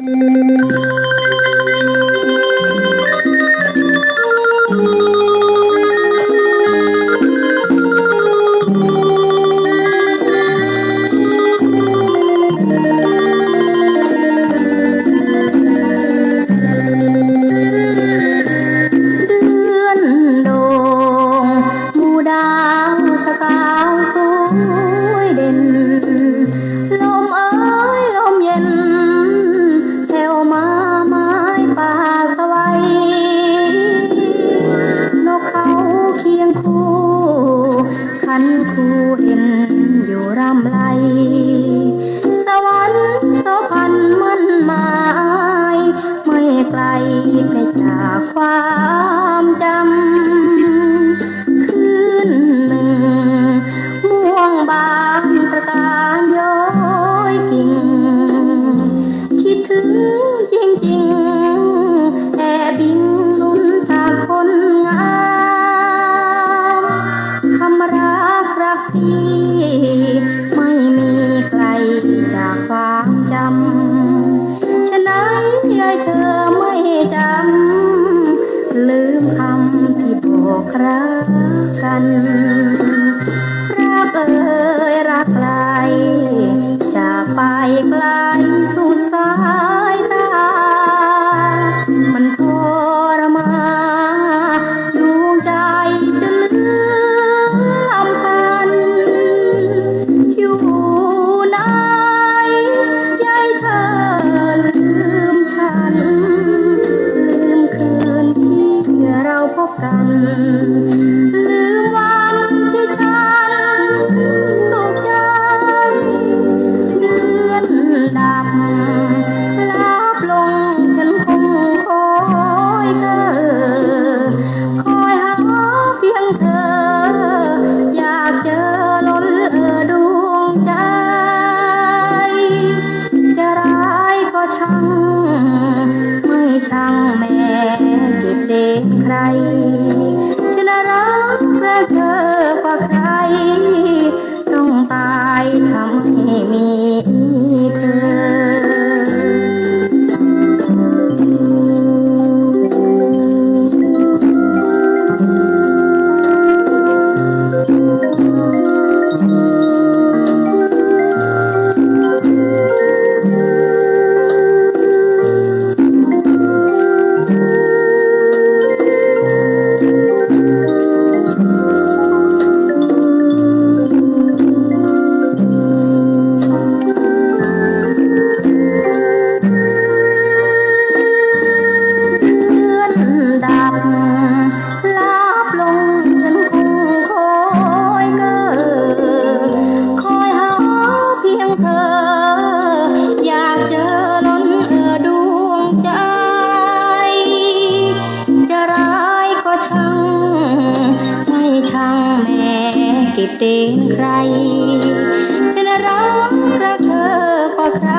Música Ah. รักกัน รักเอ่ยรักไกลจะไปไกลสุดสายตา มันทรมานดวงใจจะเลือนลำพัน อยู่ไหนใจเธอลืมฉัน ลืมคืนที่เราพบกัน ណៃឆ្នារាក្រកើកว่าใครต้องตายทำให้ แม่กิดเดินใครจะนรักรักเธอก็ใคร